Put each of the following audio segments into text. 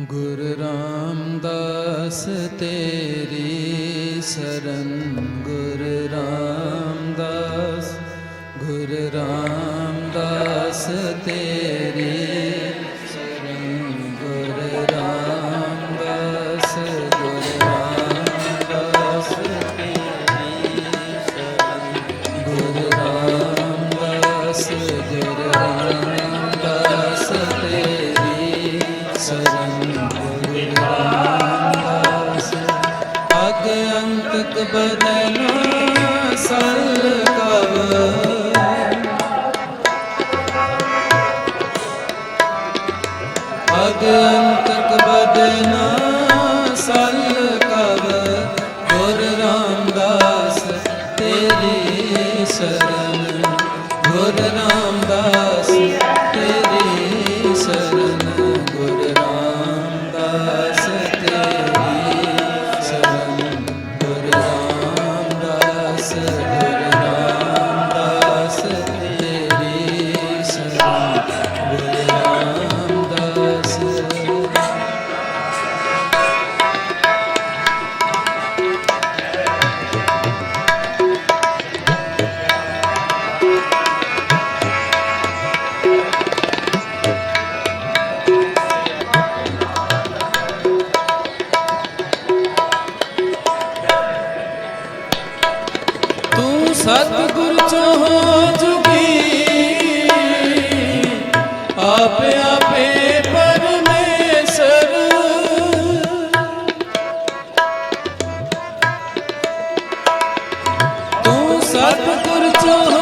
ਗੁਰ ਰਾਮਦਾਸ ਤੇਰੀ ਸਰਨ ਗੁਰ ਰਾਮ बदल ਸਤਿਗੁਰ ਚੋ ਜੁਗੀ। ਆਪ ਆਪੇ ਪਰਮੇਸ਼ਰ। ਤੂੰ ਸਤਿਗੁਰ ਚੋ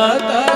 જગત